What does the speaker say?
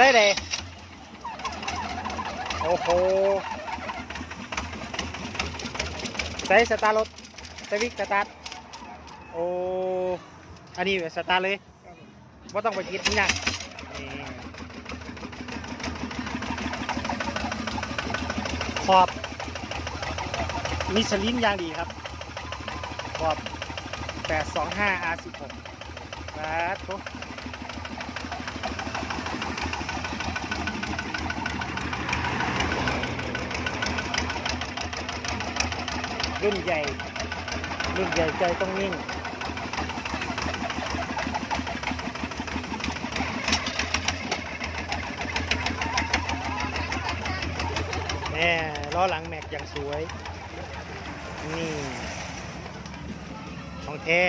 ส่เลยโอ้โหใส่สตาร์รถใส่วิกสตาร์ทโอ้อันนี้สตาร์เลยว่าต้องไปคิดนี่นะขอบมิชลินยางดีครับ ขอบ 825 R16 ครับทุก รุ่นใหญ่รุ่นใหญ่ใจต้องนิ่งแน่ล้อหลังแม็กอย่างสวย นี่ ของแท้